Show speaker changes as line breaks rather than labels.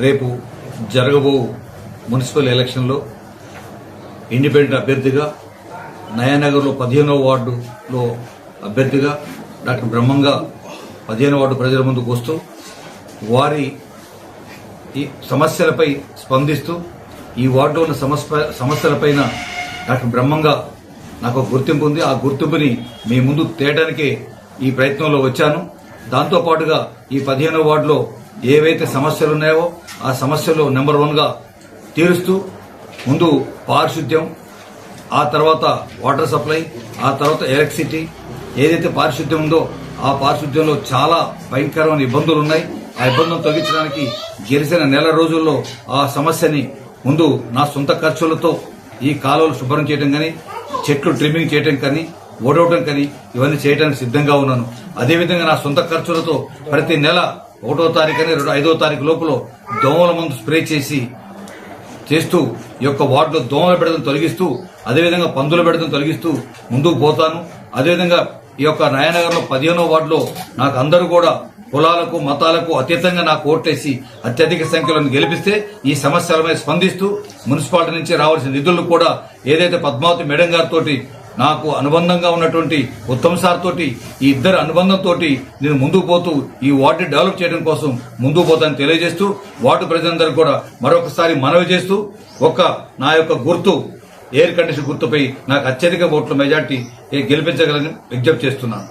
రేపు జరగబో మున్సిపల్ ఎలక్షన్లో ఇండిపెండెంట్ అభ్యర్థిగా నయానగర్లో పదిహేనవ వార్డులో అభ్యర్థిగా డాక్టర్ బ్రహ్మంగా పదిహేనవ వార్డు ప్రజల ముందుకు వస్తూ వారి ఈ సమస్యలపై స్పందిస్తూ ఈ వార్డులో ఉన్న సమస్య సమస్యలపైన డాక్టర్ బ్రహ్మంగా నాకు గుర్తింపు ఉంది. ఆ గుర్తింపుని మీ ముందు తేయడానికే ఈ ప్రయత్నంలో వచ్చాను. దాంతో పాటుగా ఈ పదిహేనవ వార్డులో ఏవైతే సమస్యలు ఉన్నాయో ఆ సమస్యలు నెంబర్ వన్గా తీరుస్తూ ముందు పారిశుద్ధ్యం ఆ తర్వాత వాటర్ సప్లై ఆ తర్వాత ఎలక్ట్రిసిటీ. ఏదైతే పారిశుద్ధ్యం ఉందో ఆ పారిశుద్ధ్యంలో చాలా భయంకరమైన ఇబ్బందులు ఉన్నాయి ఆ ఇబ్బందులను తొలగించడానికి గెలిచిన నెల రోజుల్లో ఆ సమస్యని ముందు నా సొంత ఖర్చులతో ఈ కాలువలు శుభ్రం చేయడం కానీ చెట్లు ట్రిమ్మింగ్ చేయడం కానీ ఓడవడం కానీ ఇవన్నీ చేయడానికి సిద్ధంగా ఉన్నాను. అదేవిధంగా నా సొంత ఖర్చులతో ప్రతి నెల ఒకటో తారీఖు అని రెండు ఐదో తారీఖు లోపల దోమల మందు స్ప్రే చేసి చేస్తూ ఈ యొక్క వార్డులో దోమల బెడదను తొలగిస్తూ అదేవిధంగా పందుల బెడదను తొలగిస్తూ ముందుకు పోతాను. అదేవిధంగా ఈ యొక్క నయనగర్లో పదిహేనో వార్డులో నాకు అందరూ కూడా కులాలకు మతాలకు అతీతంగా నాకు ఓట్లేసి అత్యధిక సంఖ్యలో గెలిపిస్తే ఈ సమస్యల మీద స్పందిస్తూ మున్సిపాలిటీ నుంచి రావాల్సిన నిధులు కూడా ఏదైతే పద్మావతి మేడం గారితో నాకు అనుబంధంగా ఉన్నటువంటి ఉత్తమ్ సార్ తోటి ఈ ఇద్దరు అనుబంధంతో నేను ముందుకు పోతూ ఈ వార్డు డెవలప్ చేయడం కోసం ముందుకు పోతానని తెలియజేస్తూ వార్డు ప్రజలందరూ కూడా మరొకసారి మనవి చేస్తూ ఒక్క నా యొక్క గుర్తు ఎయిర్ కండిషన్ గుర్తుపై నాకు అత్యధిక ఓట్ల మెజార్టీ గెలిపించగలని విజ్ఞప్తి చేస్తున్నాను.